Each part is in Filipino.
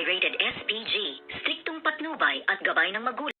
ay rated SPG, striktong patnubay at gabay ng magulang.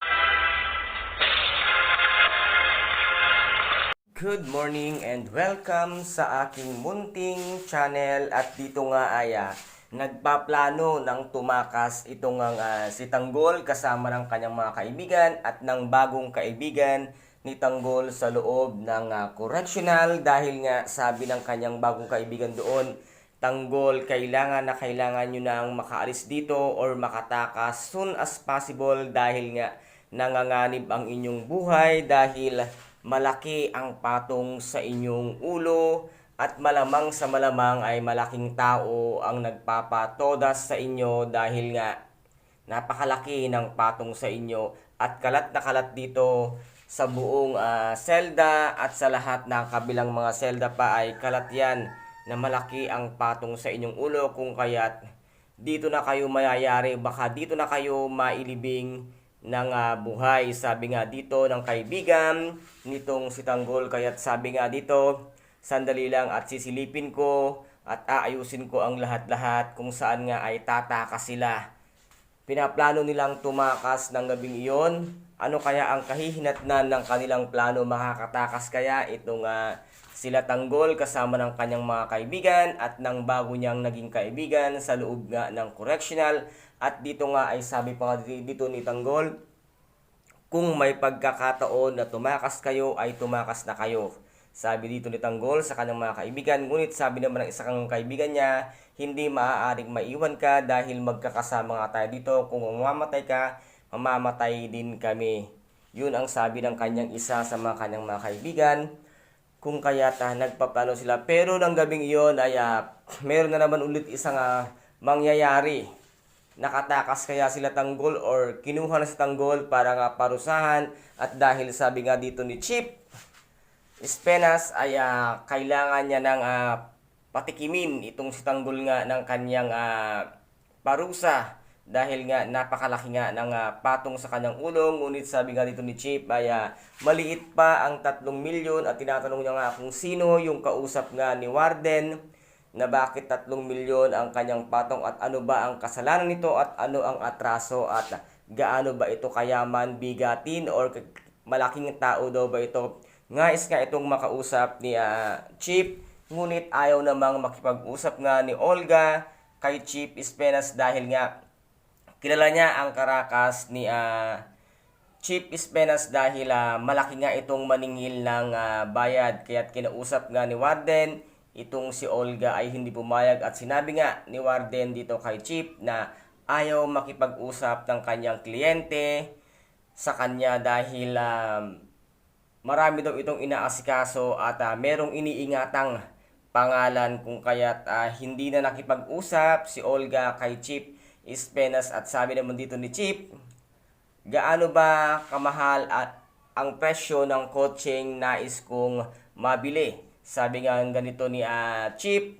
Good morning and welcome sa aking munting channel at dito nga ay ah, nagpaplano ng tumakas itong ah, si Tanggol kasama ng kanyang mga kaibigan at ng bagong kaibigan ni Tanggol sa loob ng ah, correctional dahil nga sabi ng kanyang bagong kaibigan doon Tanggol, kailangan na kailangan nyo nang makaalis dito or makatakas soon as possible dahil nga nanganganib ang inyong buhay dahil malaki ang patong sa inyong ulo at malamang sa malamang ay malaking tao ang nagpapatodas sa inyo dahil nga napakalaki ng patong sa inyo at kalat na kalat dito sa buong ah, selda at sa lahat ng kabilang mga selda pa ay kalat yan na malaki ang patong sa inyong ulo kung kaya't dito na kayo mayayari baka dito na kayo mailibing ng ah, buhay sabi nga dito ng kaibigan nitong si Tanggol kaya't sabi nga dito sandali lang at sisilipin ko at aayusin ko ang lahat-lahat kung saan nga ay tatakas sila Pinaplano nilang tumakas ng gabing iyon. Ano kaya ang kahihinatnan ng kanilang plano? Makakatakas kaya itong ah, sila tanggol kasama ng kanyang mga kaibigan at ng bago niyang naging kaibigan sa loob nga ng correctional. At dito nga ay sabi pa nga di- dito ni Tanggol, kung may pagkakataon na tumakas kayo ay tumakas na kayo. Sabi dito ni Tanggol sa kanyang mga kaibigan, ngunit sabi naman ng isa kang kaibigan niya, hindi maaaring maiwan ka dahil magkakasama nga tayo dito. Kung mamamatay ka, mamamatay din kami. Yun ang sabi ng kanyang isa sa mga kanyang mga kaibigan. Kung kaya ta nagpaplano sila. Pero ng gabing iyon ay ah, meron na naman ulit isang ah, mangyayari. Nakatakas kaya sila tanggol or kinuha na si tanggol para nga parusahan. At dahil sabi nga dito ni Chip Espenas ay ah, kailangan niya ng ah, patikimin itong si tanggol nga ng kanyang ah, parusa dahil nga napakalaki nga ng ah, patong sa kanyang ulo ngunit sabi nga dito ni Chip ay ah, maliit pa ang 3 milyon at tinatanong niya nga kung sino yung kausap nga ni Warden na bakit 3 milyon ang kanyang patong at ano ba ang kasalanan nito at ano ang atraso at gaano ba ito kayaman bigatin or malaking tao daw ba ito. Ngais nga itong makausap ni ah, Chip ngunit ayaw namang makipag-usap nga ni Olga kay Chip Espenas dahil nga kilala niya ang karakas ni ah, Chief Espenas dahil ah, malaki nga itong maningil ng ah, bayad. Kaya't kinausap nga ni Warden itong si Olga ay hindi pumayag. At sinabi nga ni Warden dito kay Chief na ayaw makipag-usap ng kanyang kliyente sa kanya dahil um, marami daw itong inaasikaso at ah, merong iniingatang pangalan kung kaya't ah, hindi na nakipag-usap si Olga kay Chief Espenas at sabi naman dito ni Chief gaano ba kamahal at ang presyo ng coaching nais kong mabili sabi nga ganito ni ah, Chief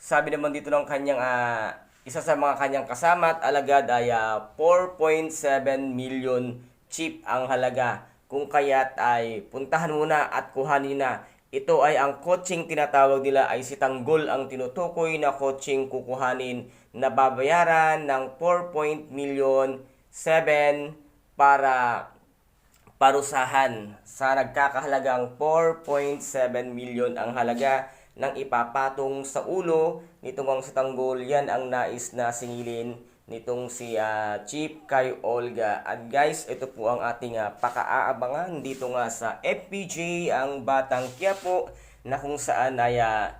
sabi naman dito ng kanyang ah, isa sa mga kanyang kasama at alagad ay ah, 4.7 million chip ang halaga. Kung kaya't ay puntahan muna at kuhanin na. Ito ay ang coaching tinatawag nila ay si Tanggol ang tinutukoy na coaching kukuhanin na babayaran ng 4. million 7 para parusahan sa nagkakahalagang 4.7 million ang halaga ng ipapatong sa ulo nitong ang sa tanggol yan ang nais na singilin nitong si ah, Chief kay Olga. At guys ito po ang ating ah, pakaaabangan dito nga sa FPJ ang Batang Quiapo na kung saan ay ah,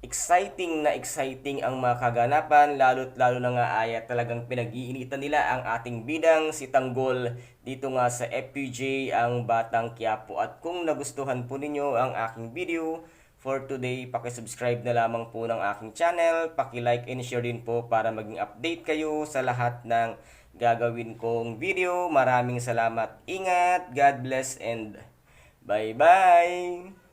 exciting na exciting ang mga kaganapan lalo't lalo na nga ay talagang pinag-iinitan nila ang ating bidang si Tanggol dito nga sa FPJ ang Batang Quiapo at kung nagustuhan po ninyo ang aking video for today paki-subscribe na lamang po ng aking channel. Paki-like and share din po para maging update kayo sa lahat ng gagawin kong video. Maraming salamat. Ingat. God bless and bye bye